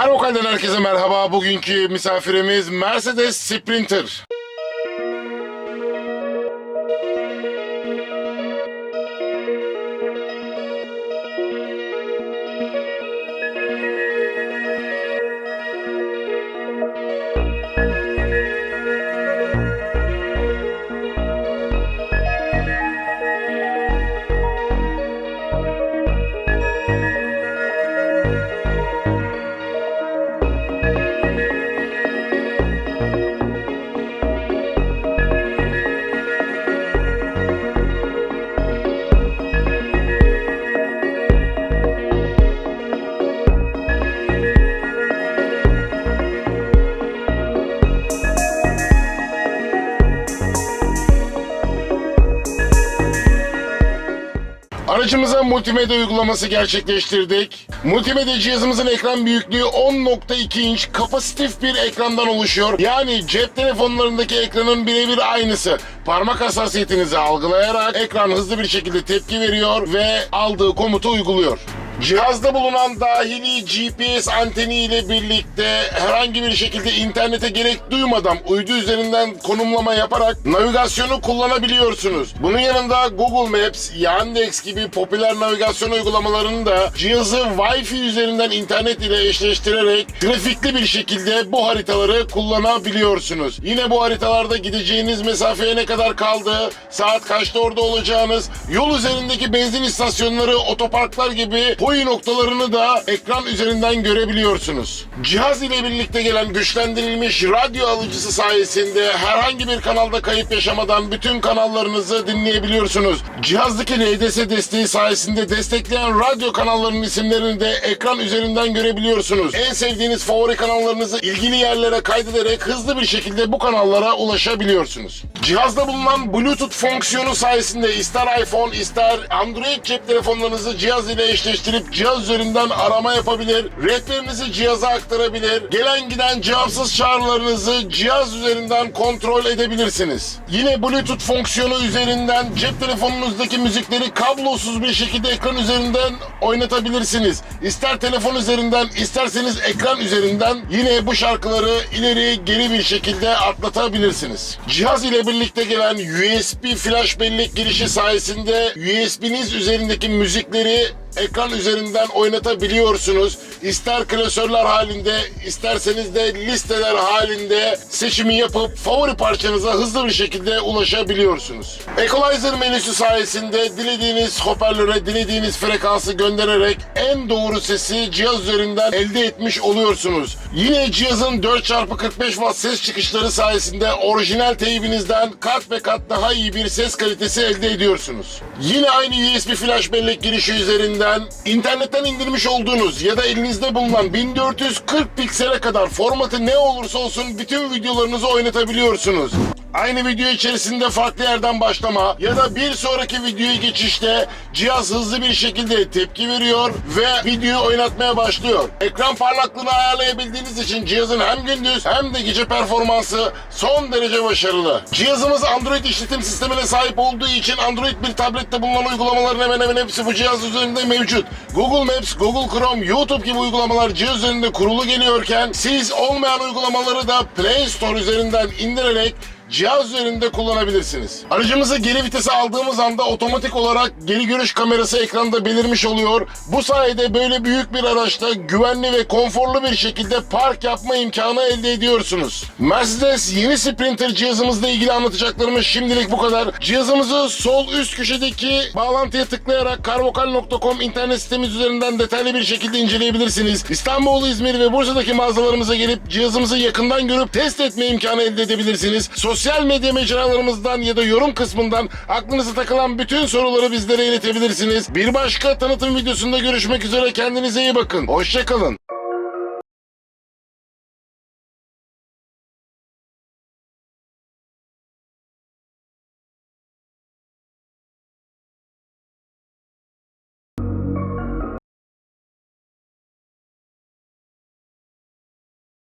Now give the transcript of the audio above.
Karvokal'den herkese merhaba. Bugünkü misafirimiz Mercedes Sprinter. Aracımıza multimedya uygulaması gerçekleştirdik. Multimedya cihazımızın ekran büyüklüğü 10.2 inç kapasitif bir ekrandan oluşuyor. Yani cep telefonlarındaki ekranın birebir aynısı. Parmak hassasiyetinizi algılayarak ekran hızlı bir şekilde tepki veriyor ve aldığı komutu uyguluyor. Cihazda bulunan dahili GPS anteni ile birlikte herhangi bir şekilde internete gerek duymadan uydu üzerinden konumlama yaparak navigasyonu kullanabiliyorsunuz. Bunun yanında Google Maps, Yandex gibi popüler navigasyon uygulamalarını da cihazı Wi-Fi üzerinden internet ile eşleştirerek trafikli bir şekilde bu haritaları kullanabiliyorsunuz. Yine bu haritalarda gideceğiniz mesafeye ne kadar kaldı, saat kaçta orada olacağınız, yol üzerindeki benzin istasyonları, otoparklar gibi koyu noktalarını da ekran üzerinden görebiliyorsunuz. Cihaz ile birlikte gelen güçlendirilmiş radyo alıcısı sayesinde herhangi bir kanalda kayıp yaşamadan bütün kanallarınızı dinleyebiliyorsunuz. Cihazdaki RDS desteği sayesinde destekleyen radyo kanallarının isimlerini de ekran üzerinden görebiliyorsunuz. En sevdiğiniz favori kanallarınızı ilgili yerlere kaydederek hızlı bir şekilde bu kanallara ulaşabiliyorsunuz. Cihazda bulunan Bluetooth fonksiyonu sayesinde ister iPhone ister Android cep telefonlarınızı cihaz ile eşleştirip cihaz üzerinden arama yapabilir, rehberinizi cihaza aktarabilir, gelen giden cevapsız çağrılarınızı cihaz üzerinden kontrol edebilirsiniz. Yine Bluetooth fonksiyonu üzerinden cep telefonunuzdaki müzikleri kablosuz bir şekilde ekran üzerinden oynatabilirsiniz. İster telefon üzerinden isterseniz ekran üzerinden yine bu şarkıları ileri geri bir şekilde atlatabilirsiniz. Cihaz ile birlikte gelen USB flash bellek girişi sayesinde USB'niz üzerindeki müzikleri ekran üzerinden oynatabiliyorsunuz. İster klasörler halinde, isterseniz de listeler halinde seçimi yapıp favori parçanıza hızlı bir şekilde ulaşabiliyorsunuz. Equalizer menüsü sayesinde dilediğiniz hoparlöre dilediğiniz frekansı göndererek en doğru sesi cihaz üzerinden elde etmiş oluyorsunuz. Yine cihazın 4x45 watt ses çıkışları sayesinde orijinal teybinizden kat ve kat daha iyi bir ses kalitesi elde ediyorsunuz. Yine aynı USB flash bellek girişi üzerinden internetten indirmiş olduğunuz ya da elinizde bulunan 1440 piksele kadar formatı ne olursa olsun bütün videolarınızı oynatabiliyorsunuz. Aynı video içerisinde farklı yerden başlama ya da bir sonraki videoya geçişte cihaz hızlı bir şekilde tepki veriyor ve videoyu oynatmaya başlıyor. Ekran parlaklığını ayarlayabildiğiniz için cihazın hem gündüz hem de gece performansı son derece başarılı. Cihazımız Android işletim sistemine sahip olduğu için Android bir tablette bulunan uygulamaların hemen hemen hepsi bu cihaz üzerinde mevcut. Google Maps, Google Chrome, YouTube gibi uygulamalar cihaz üzerinde kurulu geliyorken siz olmayan uygulamaları da Play Store üzerinden indirerek cihaz üzerinde kullanabilirsiniz. Aracımızı geri vitese aldığımız anda otomatik olarak geri görüş kamerası ekranda belirmiş oluyor. Bu sayede böyle büyük bir araçta güvenli ve konforlu bir şekilde park yapma imkanı elde ediyorsunuz. Mercedes yeni Sprinter cihazımızla ilgili anlatacaklarımız şimdilik bu kadar. Cihazımızı sol üst köşedeki bağlantıya tıklayarak karvokal.com internet sitemiz üzerinden detaylı bir şekilde inceleyebilirsiniz. İstanbul, İzmir ve Bursa'daki mağazalarımıza gelip cihazımızı yakından görüp test etme imkanı elde edebilirsiniz. Sosyal medya mecralarımızdan ya da yorum kısmından aklınıza takılan bütün soruları bizlere iletebilirsiniz. Bir başka tanıtım videosunda görüşmek üzere kendinize iyi bakın. Hoşçakalın.